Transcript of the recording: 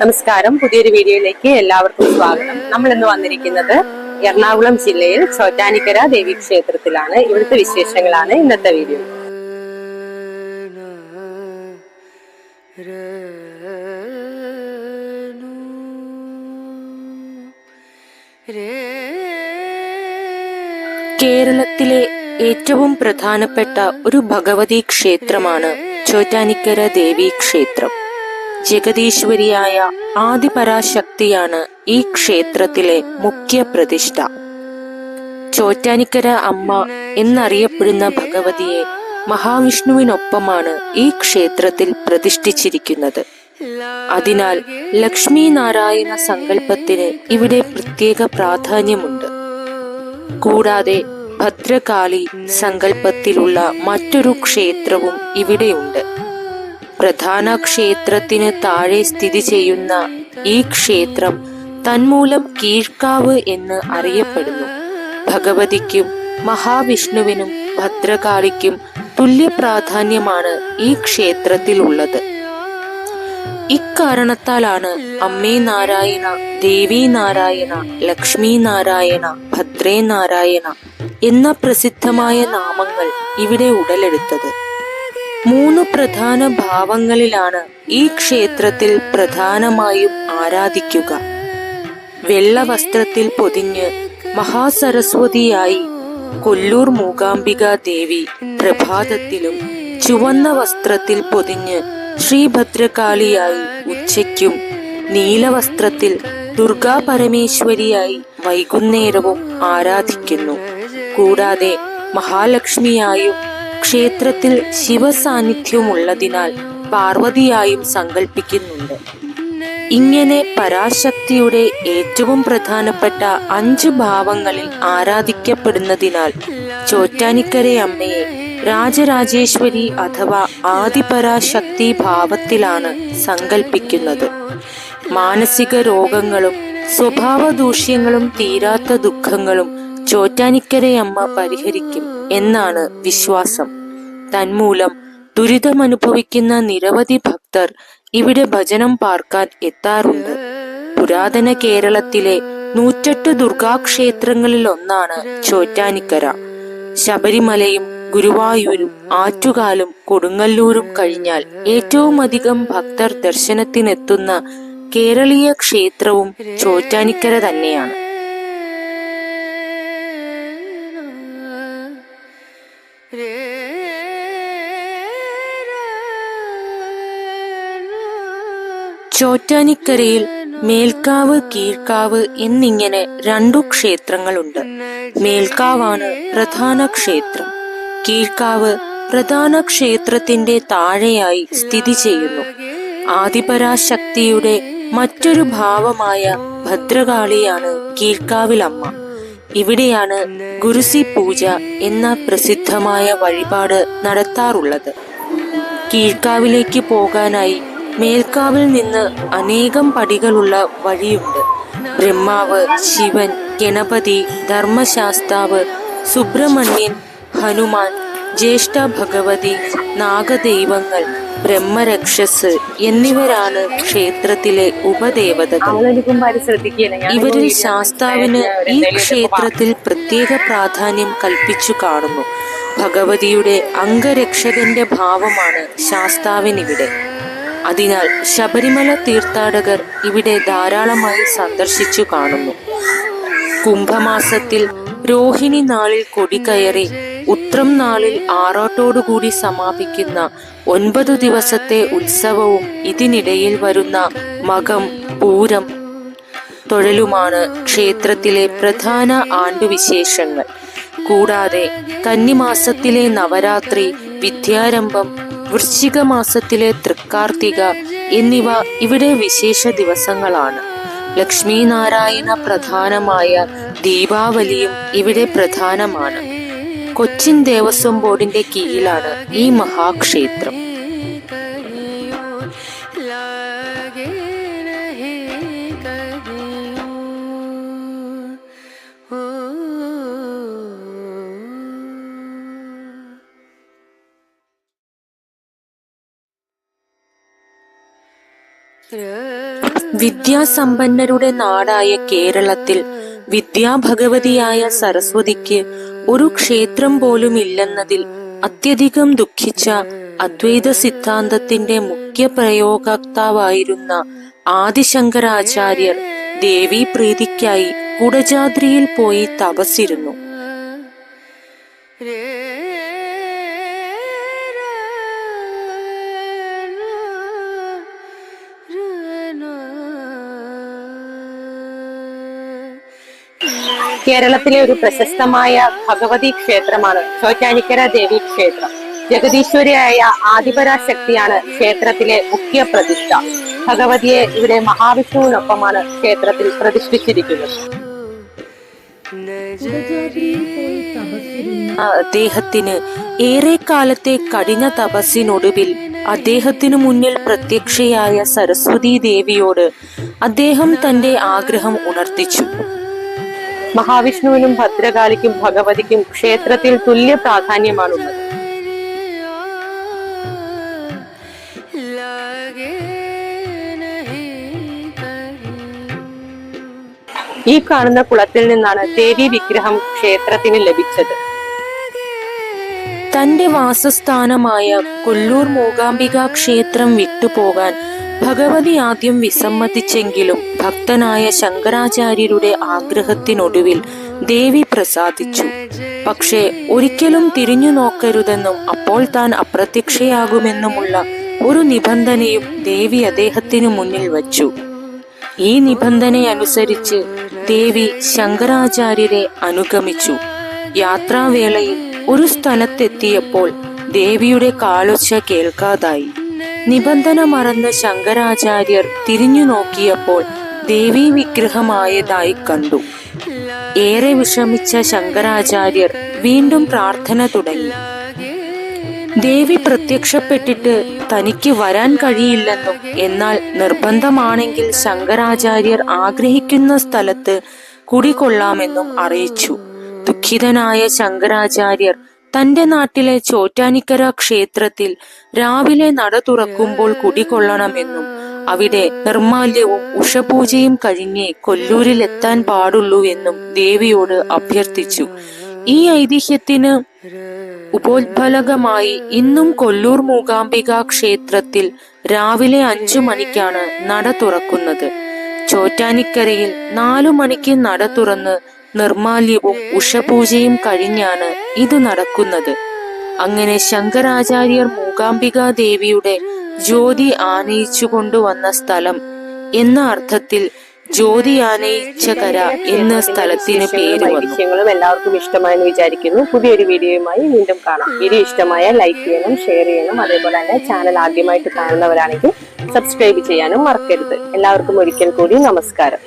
നമസ്കാരം. പുതിയൊരു വീഡിയോയിലേക്ക് എല്ലാവർക്കും സ്വാഗതം. നമ്മൾ ഇന്ന് വന്നിരിക്കുന്നത് എറണാകുളം ജില്ലയിൽ ചോറ്റാനിക്കര ദേവി ക്ഷേത്രത്തിലാണ്. ഇവിടുത്തെ വിശേഷങ്ങളാണ് ഇന്നത്തെ വീഡിയോ. കേരളത്തിലെ ഏറ്റവും പ്രധാനപ്പെട്ട ഒരു ഭഗവതി ക്ഷേത്രമാണ് ചോറ്റാനിക്കര ദേവി ക്ഷേത്രം. ജഗദീശ്വരിയായ ആദിപരാശക്തിയാണ് ഈ ക്ഷേത്രത്തിലെ മുഖ്യ പ്രതിഷ്ഠ. ചോറ്റാനിക്കര അമ്മ എന്നറിയപ്പെടുന്ന ഭഗവതിയെ മഹാവിഷ്ണുവിനൊപ്പമാണ് ഈ ക്ഷേത്രത്തിൽ പ്രതിഷ്ഠിച്ചിരിക്കുന്നത്. അതിനാൽ ലക്ഷ്മി നാരായണ സങ്കല്പത്തിന് ഇവിടെ പ്രത്യേക പ്രാധാന്യമുണ്ട്. കൂടാതെ ഭദ്രകാളി സങ്കല്പത്തിലുള്ള മറ്റൊരു ക്ഷേത്രവും ഇവിടെയുണ്ട്. പ്രധാന ക്ഷേത്രത്തിന് താഴെ സ്ഥിതി ചെയ്യുന്ന ഈ ക്ഷേത്രം തന്മൂലം കീഴ്ക്കാവ് എന്ന് അറിയപ്പെടുന്നു. ഭഗവതിക്കും മഹാവിഷ്ണുവിനും ഭദ്രകാളിക്കും തുല്യ പ്രാധാന്യമാണ് ഈ ക്ഷേത്രത്തിലുള്ളത്. ഇക്കാരണത്താലാണ് അമ്മേ നാരായണ ദേവി നാരായണ ലക്ഷ്മി നാരായണ ഭദ്രേ നാരായണ എന്ന പ്രസിദ്ധമായ നാമങ്ങൾ ഇവിടെ ഉടലെടുത്തത്. മൂന്ന് പ്രധാന ഭാവങ്ങളിലാണ് ഈ ക്ഷേത്രത്തിൽ പ്രധാനമായും ആരാധിക്കുക. വെള്ള വസ്ത്രത്തിൽ പൊതിഞ്ഞ് മഹാസരസ്വതിയായി കൊല്ലൂർ മൂകാംബിക ദേവി പ്രഭാതത്തിലും ചുവന്ന വസ്ത്രത്തിൽ പൊതിഞ്ഞ് ശ്രീഭദ്രകാളിയായി ഉച്ചയ്ക്കും നീലവസ്ത്രത്തിൽ ദുർഗാ പരമേശ്വരിയായി വൈകുന്നേരവും ആരാധിക്കുന്നു. കൂടാതെ മഹാലക്ഷ്മിയായും ക്ഷേത്രത്തിൽ ശിവസാന്നിധ്യമുള്ളതിനാൽ പാർവതിയായും സങ്കല്പിക്കുന്നുണ്ട് ഇങ്ങനെ പരാശക്തിയുടെ ഏറ്റവും പ്രധാനപ്പെട്ട അഞ്ച് ഭാവങ്ങളിൽ ആരാധിക്കപ്പെടുന്നതിനാൽ ചോറ്റാനിക്കര അമ്മയെ രാജരാജേശ്വരി അഥവാ ആദിപരാശക്തി ഭാവത്തിലാണ് സങ്കല്പിക്കുന്നത് മാനസിക രോഗങ്ങളും സ്വഭാവ ദൂഷ്യങ്ങളും തീരാത്ത ദുഃഖങ്ങളും ചോറ്റാനിക്കരയമ്മ പരിഹരിക്കും എന്നാണ് വിശ്വാസം. തന്മൂലം ദുരിതമനുഭവിക്കുന്ന നിരവധി ഭക്തർ ഇവിടെ ഭജനം പാർക്കാൻ എത്താറുണ്ട്. പുരാതന കേരളത്തിലെ നൂറ്റെട്ട് ദുർഗാക്ഷേത്രങ്ങളിൽ ഒന്നാണ് ചോറ്റാനിക്കര. ശബരിമലയും ഗുരുവായൂരും ആറ്റുകാലും കൊടുങ്ങല്ലൂരും കഴിഞ്ഞാൽ ഏറ്റവും അധികം ഭക്തർ ദർശനത്തിനെത്തുന്ന കേരളീയ ക്ഷേത്രവും ചോറ്റാനിക്കര തന്നെയാണ്. ചോറ്റാനിക്കരയിൽ മേൽക്കാവ് കീഴ്ക്കാവ് എന്നിങ്ങനെ രണ്ടു ക്ഷേത്രങ്ങളുണ്ട്. മേൽക്കാവാണ് പ്രധാന ക്ഷേത്രം. കീഴ്ക്കാവ് പ്രധാന ക്ഷേത്രത്തിന്റെ താഴെയായി സ്ഥിതി ചെയ്യുന്നു. ആദിപരാശക്തിയുടെ മറ്റൊരു ഭാവമായ ഭദ്രകാളിയാണ് കീഴ്ക്കാവിലമ്മ. ഇവിടെയാണ് ഗുരുസി പൂജ എന്ന പ്രസിദ്ധമായ വഴിപാട് നടത്താറുള്ളത്. കീഴ്ക്കാവിലേക്ക് പോകാനായി മേൽക്കാവിൽ നിന്ന് അനേകം പടികളുള്ള വഴിയുണ്ട്. ബ്രഹ്മാവ് ശിവൻ ഗണപതി ധർമ്മശാസ്താവ് സുബ്രഹ്മണ്യൻ ഹനുമാൻ ജ്യേഷ്ഠ ഭഗവതി നാഗദൈവങ്ങൾ ബ്രഹ്മരക്ഷസ് എന്നിവരാണ് ക്ഷേത്രത്തിലെ ഉപദേവതകൾ. ഇവരിൽ ശാസ്താവിന് ഈ ക്ഷേത്രത്തിൽ പ്രത്യേക പ്രാധാന്യം കൽപ്പിച്ചു കാണുന്നു. ഭഗവതിയുടെ അംഗരക്ഷകന്റെ ഭാവമാണ് ശാസ്താവിനിവിടെ. അതിനാൽ ശബരിമല തീർത്ഥാടകർ ഇവിടെ ധാരാളമായി സന്ദർശിച്ചു കാണുന്നു. കുംഭമാസത്തിൽ രോഹിണി നാളിൽ കൊടി കയറി ഉത്രം നാളിൽ ആറാട്ടോടുകൂടി സമാപിക്കുന്ന ഒൻപതു ദിവസത്തെ ഉത്സവവും ഇതിനിടയിൽ വരുന്ന മകം പൂരം തൊഴലുമാണ് ക്ഷേത്രത്തിലെ പ്രധാന ആണ്ടുവിശേഷങ്ങൾ. കൂടാതെ കന്നിമാസത്തിലെ നവരാത്രി വിദ്യാരംഭം വൃശ്ചിക മാസത്തിലെ തൃക്കാർത്തിക എന്നിവ ഇവിടെ വിശേഷ ദിവസങ്ങളാണ്. ലക്ഷ്മി നാരായണ പ്രധാനമായ ദീപാവലിയും ഇവിടെ പ്രധാനമാണ്. കൊച്ചിൻ ദേവസ്വം ബോർഡിന്റെ കീഴിലാണ് ഈ മഹാക്ഷേത്രം. വിദ്യാസമ്പന്നരുടെ നാടായ കേരളത്തിൽ വിദ്യാഭഗവതിയായ സരസ്വതിക്ക് ഒരു ക്ഷേത്രം പോലും ഇല്ലെന്നതിൽ അത്യധികം ദുഃഖിച്ച അദ്വൈത സിദ്ധാന്തത്തിന്റെ മുഖ്യ പ്രയോഗക്താവായിരുന്ന ആദിശങ്കരാചാര്യർ ദേവീ പ്രീതിക്കായി കുടജാദ്രിയിൽ പോയി തപസ്സിരുന്നു. കേരളത്തിലെ ഒരു പ്രശസ്തമായ ഭഗവതി ക്ഷേത്രമാണ്. ചോറ്റാനിക്കര ദേവി ക്ഷേത്രം. ജഗദീശ്വരിയായ ആദിപരാശക്തിയാണ് ക്ഷേത്രത്തിലെ മുഖ്യ പ്രതിഷ്ഠ. ഭഗവതിയെ ഇവിടെ മഹാവിഷ്ണുവിനൊപ്പമാണ് ക്ഷേത്രത്തിൽ പ്രതിഷ്ഠിച്ചിരിക്കുന്നത്. അദ്ദേഹത്തിന് ഏറെക്കാലത്തെ കഠിന തപസ്സിനൊടുവിൽ അദ്ദേഹത്തിനു മുന്നിൽ പ്രത്യക്ഷയായ സരസ്വതി ദേവിയോട് അദ്ദേഹം തന്റെ ആഗ്രഹം ഉണർത്തിച്ചു. മഹാവിഷ്ണുവിനും ഭദ്രകാളിക്കും ഭഗവതിക്കും ക്ഷേത്രത്തിൽ തുല്യ പ്രാധാന്യമാണുള്ളത്. ഈ കാണുന്ന കുളത്തിൽ നിന്നാണ് ദേവി വിഗ്രഹം ക്ഷേത്രത്തിന് ലഭിച്ചത്. തന്റെ വാസസ്ഥാനമായ കൊല്ലൂർ മൂകാംബിക ക്ഷേത്രം വിട്ടുപോകാൻ ഭഗവതി ആദ്യം വിസമ്മതിച്ചെങ്കിലും ഭക്തനായ ശങ്കരാചാര്യരുടെ ആഗ്രഹത്തിനൊടുവിൽ ദേവി പ്രസാദിച്ചു. പക്ഷേ ഒരിക്കലും തിരിഞ്ഞു നോക്കരുതെന്നും അപ്പോൾ താൻ അപ്രത്യക്ഷയാകുമെന്നുമുള്ള ഒരു നിബന്ധനയും ദേവി അദ്ദേഹത്തിനു മുന്നിൽ വച്ചു. ഈ നിബന്ധനയനുസരിച്ച് ദേവി ശങ്കരാചാര്യരെ അനുഗമിച്ചു. യാത്രാവേളയിൽ ഒരു സ്ഥലത്തെത്തിയപ്പോൾ ദേവിയുടെ കാലൊച്ച കേൾക്കാതായി. നിബന്ധന മറന്ന ശങ്കരാചാര്യർ തിരിഞ്ഞു നോക്കിയപ്പോൾ ദേവീ വിഗ്രഹമായതായി കണ്ടു. ഏറെ വിഷമിച്ച ശങ്കരാചാര്യർ വീണ്ടും പ്രാർത്ഥന തുടങ്ങി. ദേവി പ്രത്യക്ഷപ്പെട്ടിട്ട് തനിക്ക് വരാൻ കഴിയില്ലെന്നും എന്നാൽ നിർബന്ധമാണെങ്കിൽ ശങ്കരാചാര്യർ ആഗ്രഹിക്കുന്ന സ്ഥലത്ത് കുടികൊള്ളാമെന്നും അറിയിച്ചു. ദുഃഖിതനായ ശങ്കരാചാര്യർ തന്റെ നാട്ടിലെ ചോറ്റാനിക്കര ക്ഷേത്രത്തിൽ രാവിലെ നട തുറക്കുമ്പോൾ കുടികൊള്ളണമെന്നും അവിടെ നിർമാല്യവും ഉഷപൂജയും കഴിഞ്ഞേ കൊല്ലൂരിൽ എത്താൻ പാടുള്ളൂ എന്നും ദേവിയോട് അഭ്യർത്ഥിച്ചു. ഈ ഐതിഹ്യത്തിന് ഉപോത്ഫലകമായി ഇന്നും കൊല്ലൂർ മൂകാംബിക ക്ഷേത്രത്തിൽ രാവിലെ അഞ്ചു മണിക്കാണ് നട തുറക്കുന്നത്. ചോറ്റാനിക്കരയിൽ നാലു മണിക്ക് നട തുറന്ന് നിർമാല്യവും ഉഷപൂജയും കഴിഞ്ഞാണ് ഇത് നടക്കുന്നത്. അങ്ങനെ ശങ്കരാചാര്യർ മൂകാംബികാ ദേവിയുടെ ജ്യോതി ആനയിച്ചു കൊണ്ടുവന്ന സ്ഥലം എന്ന അർത്ഥത്തിൽ ജ്യോതി ആനയിച്ച കര എന്ന സ്ഥലത്തിന് പേര് വിഷയങ്ങളും എല്ലാവർക്കും ഇഷ്ടമായെന്ന് വിചാരിക്കുന്നു. പുതിയൊരു വീഡിയോയുമായി വീണ്ടും കാണാം. വീഡിയോ ഇഷ്ടമായ ലൈക്ക് ചെയ്യണം ഷെയർ ചെയ്യണം. അതേപോലെ തന്നെ ചാനൽ ആദ്യമായിട്ട് കാണുന്നവരാണെങ്കിൽ സബ്സ്ക്രൈബ് ചെയ്യാനും മറക്കരുത്. എല്ലാവർക്കും ഒരിക്കൽ കൂടി നമസ്കാരം.